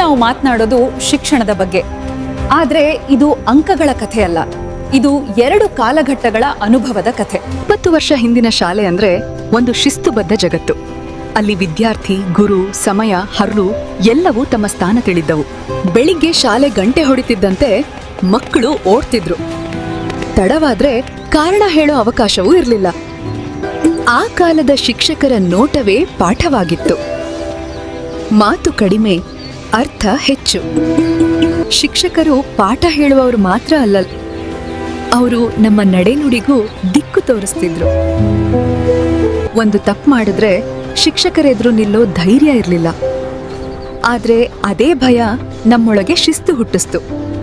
ನಾವು ಮಾತನಾಡೋದು ಶಿಕ್ಷಣದ ಬಗ್ಗೆ. ಆದ್ರೆ ಇದು ಅಂಕಗಳ ಕಥೆ ಅಲ್ಲ ಇದು ಎರಡು ಕಾಲಘಟ್ಟಗಳ ಅನುಭವದ ಕಥೆ. ಇಪ್ಪತ್ತು ವರ್ಷ ಹಿಂದಿನ ಶಾಲೆ ಅಂದ್ರೆ ಒಂದು ಶಿಸ್ತುಬದ್ಧ ಜಗತ್ತು. ಅಲ್ಲಿ ವಿದ್ಯಾರ್ಥಿ, ಗುರು, ಸಮಯ, ಹರ್ರು ಎಲ್ಲವೂ ತಮ್ಮ ಸ್ಥಾನ ತಿಳಿದ್ದವು. ಬೆಳಿಗ್ಗೆ ಶಾಲೆ ಗಂಟೆ ಹೊಡಿತಿದ್ದಂತೆ ಮಕ್ಕಳು ಓಡ್ತಿದ್ರು. ತಡವಾದ್ರೆ ಕಾರಣ ಹೇಳೋ ಅವಕಾಶವೂ ಇರಲಿಲ್ಲ. ಆ ಕಾಲದ ಶಿಕ್ಷಕರ ನೋಟವೇ ಪಾಠವಾಗಿತ್ತು. ಮಾತು ಕಡಿಮೆ ಅರ್ಥ ಹೆಚ್ಚು. ಶಿಕ್ಷಕರು ಪಾಠ ಹೇಳುವವರು ಮಾತ್ರ ಅಲ್ಲ, ಅವರು ನಮ್ಮ ನಡೆನುಡಿಗೂ ದಿಕ್ಕು ತೋರಿಸ್ತಿದ್ರು. ಒಂದು ತಪ್ಪು ಮಾಡಿದ್ರೆ ಶಿಕ್ಷಕರೆದುರು ನಿಲ್ಲೋ ಧೈರ್ಯ ಇರಲಿಲ್ಲ. ಆದ್ರೆ ಅದೇ ಭಯ ನಮ್ಮೊಳಗೆ ಶಿಸ್ತು ಹುಟ್ಟಿಸ್ತು.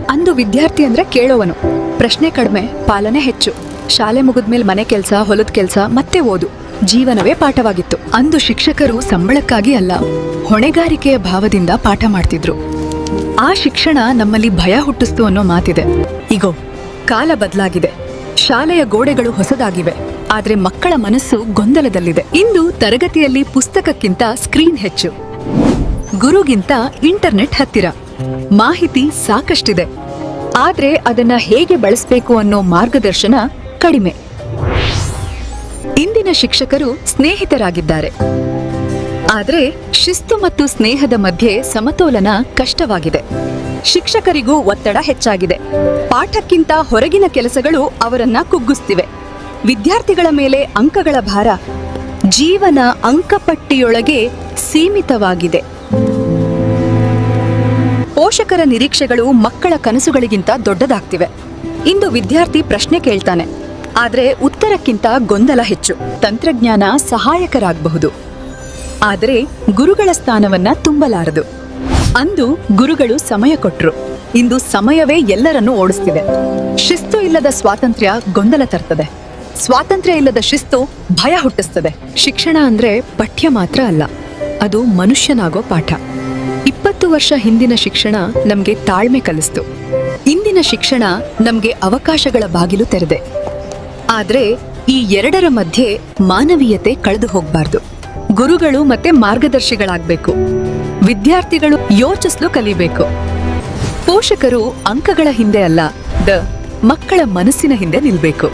ಅಂದು ವಿದ್ಯಾರ್ಥಿ ಅಂದ್ರೆ ಕೇಳೋವನು. ಪ್ರಶ್ನೆ ಕಡಿಮೆ, ಪಾಲನೆ ಹೆಚ್ಚು. ಶಾಲೆ ಮುಗಿದ್ಮೇಲೆ ಮನೆ ಕೆಲಸ, ಹೊಲದ ಕೆಲಸ, ಮತ್ತೆ ಓದು. ಜೀವನವೇ ಪಾಠವಾಗಿತ್ತು. ಅಂದು ಶಿಕ್ಷಕರು ಸಂಬಳಕ್ಕಾಗಿ ಅಲ್ಲ, ಹೊಣೆಗಾರಿಕೆಯ ಭಾವದಿಂದ ಪಾಠ ಮಾಡ್ತಿದ್ರು. ಆ ಶಿಕ್ಷಣ ನಮ್ಮಲ್ಲಿ ಭಯ ಹುಟ್ಟಿಸ್ತು ಅನ್ನೋ ಮಾತಿದೆ. ಇಗೋ, ಕಾಲ ಬದಲಾಗಿದೆ. ಶಾಲೆಯ ಗೋಡೆಗಳು ಹೊಸದಾಗಿವೆ. ಆದ್ರೆ ಮಕ್ಕಳ ಮನಸ್ಸು ಗೊಂದಲದಲ್ಲಿದೆ. ಇಂದು ತರಗತಿಯಲ್ಲಿ ಪುಸ್ತಕಕ್ಕಿಂತ ಸ್ಕ್ರೀನ್ ಹೆಚ್ಚು. ಗುರುಗಿಂತ ಇಂಟರ್ನೆಟ್ ಹತ್ತಿರ. ಮಾಹಿತಿ ಸಾಕಷ್ಟಿದೆ. ಆದ್ರೆ ಅದನ್ನ ಹೇಗೆ ಬಳಸಬೇಕು ಅನ್ನೋ ಮಾರ್ಗದರ್ಶನ ಕಡಿಮೆ. ಇಂದಿನ ಶಿಕ್ಷಕರು ಸ್ನೇಹಿತರಾಗಿದ್ದಾರೆ. ಆದರೆ ಶಿಸ್ತು ಮತ್ತು ಸ್ನೇಹದ ಮಧ್ಯೆ ಸಮತೋಲನ ಕಷ್ಟವಾಗಿದೆ. ಶಿಕ್ಷಕರಿಗೂ ಒತ್ತಡ ಹೆಚ್ಚಾಗಿದೆ. ಪಾಠಕ್ಕಿಂತ ಹೊರಗಿನ ಕೆಲಸಗಳು ಅವರನ್ನ ಕುಗ್ಗಿಸ್ತಿವೆ. ವಿದ್ಯಾರ್ಥಿಗಳ ಮೇಲೆ ಅಂಕಗಳ ಭಾರ ಜೀವನ ಅಂಕಪಟ್ಟಿಯೊಳಗೆ ಸೀಮಿತವಾಗಿದೆ. ಪೋಷಕರ ನಿರೀಕ್ಷೆಗಳು ಮಕ್ಕಳ ಕನಸುಗಳಿಗಿಂತ ದೊಡ್ಡದಾಗ್ತಿವೆ. ಇಂದು ವಿದ್ಯಾರ್ಥಿ ಪ್ರಶ್ನೆ ಕೇಳ್ತಾನೆ. ಆದ್ರೆ ಉತ್ತರಕ್ಕಿಂತ ಗೊಂದಲ ಹೆಚ್ಚು. ತಂತ್ರಜ್ಞಾನ ಸಹಾಯಕರಾಗಬಹುದು. ಆದರೆ ಗುರುಗಳ ಸ್ಥಾನವನ್ನ ತುಂಬಲಾರದು. ಅಂದು ಗುರುಗಳು ಸಮಯ ಕೊಟ್ರು. ಇಂದು ಸಮಯವೇ ಎಲ್ಲರನ್ನೂ ಓಡಿಸ್ತಿದೆ. ಶಿಸ್ತು ಇಲ್ಲದ ಸ್ವಾತಂತ್ರ್ಯ ಗೊಂದಲ ತರ್ತದೆ. ಸ್ವಾತಂತ್ರ್ಯ ಇಲ್ಲದ ಶಿಸ್ತು ಭಯ ಹುಟ್ಟಿಸ್ತದೆ. ಶಿಕ್ಷಣ ಅಂದ್ರೆ ಪಠ್ಯ ಮಾತ್ರ ಅಲ್ಲ, ಅದು ಮನುಷ್ಯನಾಗೋ ಪಾಠ. ಇಪ್ಪತ್ತು ವರ್ಷ ಹಿಂದಿನ ಶಿಕ್ಷಣ ನಮ್ಗೆ ತಾಳ್ಮೆ ಕಲಿಸ್ತು. ಇಂದಿನ ಶಿಕ್ಷಣ ನಮ್ಗೆ ಅವಕಾಶಗಳ ಬಾಗಿಲು ತೆರೆದೆ. ಆದ್ರೆ ಈ ಎರಡರ ಮಧ್ಯೆ ಮಾನವೀಯತೆ ಕಳೆದು ಹೋಗ್ಬಾರ್ದು. ಗುರುಗಳು ಮತ್ತೆ ಮಾರ್ಗದರ್ಶಿಗಳಾಗಬೇಕು. ವಿದ್ಯಾರ್ಥಿಗಳು ಯೋಚಿಸಲು ಕಲಿಬೇಕು. ಪೋಷಕರು ಅಂಕಗಳ ಹಿಂದೆ ಅಲ್ಲ, ದ ಮಕ್ಕಳ ಮನಸ್ಸಿನ ಹಿಂದೆ ನಿಲ್ಬೇಕು.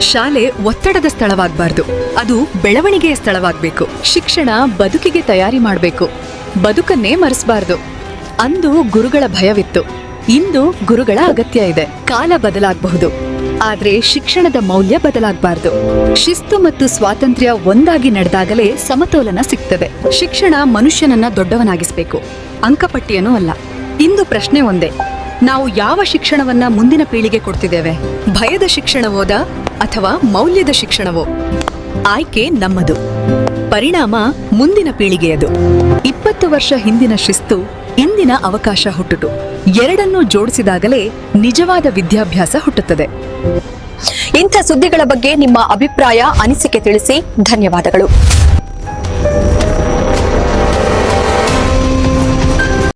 ಶಾಲೆ ಒತ್ತಡದ ಸ್ಥಳವಾಗಬಾರ್ದು. ಅದು ಬೆಳವಣಿಗೆಯ ಸ್ಥಳವಾಗಬೇಕು. ಶಿಕ್ಷಣ ಬದುಕಿಗೆ ತಯಾರಿ ಮಾಡಬೇಕು. ಬದುಕನ್ನೇ ಮರೆಸಬಾರ್ದು. ಅಂದು ಗುರುಗಳ ಭಯವಿತ್ತು. ಇಂದು ಗುರುಗಳ ಅಗತ್ಯ ಇದೆ. ಕಾಲ ಬದಲಾಗಬಹುದು. ಆದ್ರೆ ಶಿಕ್ಷಣದ ಮೌಲ್ಯ ಬದಲಾಗಬಾರದು. ಶಿಸ್ತು ಮತ್ತು ಸ್ವಾತಂತ್ರ್ಯ ಒಂದಾಗಿ ನಡೆದಾಗಲೇ ಸಮತೋಲನ ಸಿಗ್ತದೆ. ಶಿಕ್ಷಣ ಮನುಷ್ಯನನ್ನ ದೊಡ್ಡವನಾಗಿಸ್ಬೇಕು. ಅಂಕಪಟ್ಟಿಯನೂ ಅಲ್ಲ. ಇಂದು ಪ್ರಶ್ನೆ ಒಂದೇ. ನಾವು ಯಾವ ಶಿಕ್ಷಣವನ್ನ ಮುಂದಿನ ಪೀಳಿಗೆ ಕೊಡ್ತಿದ್ದೇವೆ? ಭಯದ ಶಿಕ್ಷಣವೋದ ಅಥವಾ ಮೌಲ್ಯದ ಶಿಕ್ಷಣವೋ? ಆಯ್ಕೆ ನಮ್ಮದು. ಪರಿಣಾಮ ಮುಂದಿನ ಪೀಳಿಗೆಯದು. ಇಪ್ಪತ್ತು ವರ್ಷ ಹಿಂದಿನ ಶಿಸ್ತು ಇಂದಿನ ಅವಕಾಶ ಹುಟ್ಟುಟು ಎರಡನ್ನೂ ಜೋಡಿಸಿದಾಗಲೇ ನಿಜವಾದ ವಿದ್ಯಾಭ್ಯಾಸ ಹುಟ್ಟುತ್ತದೆ. ಇಂಥ ಸುದ್ದಿಗಳ ಬಗ್ಗೆ ನಿಮ್ಮ ಅಭಿಪ್ರಾಯ ಅನಿಸಿಕೆ ತಿಳಿಸಿ ಧನ್ಯವಾದಗಳು.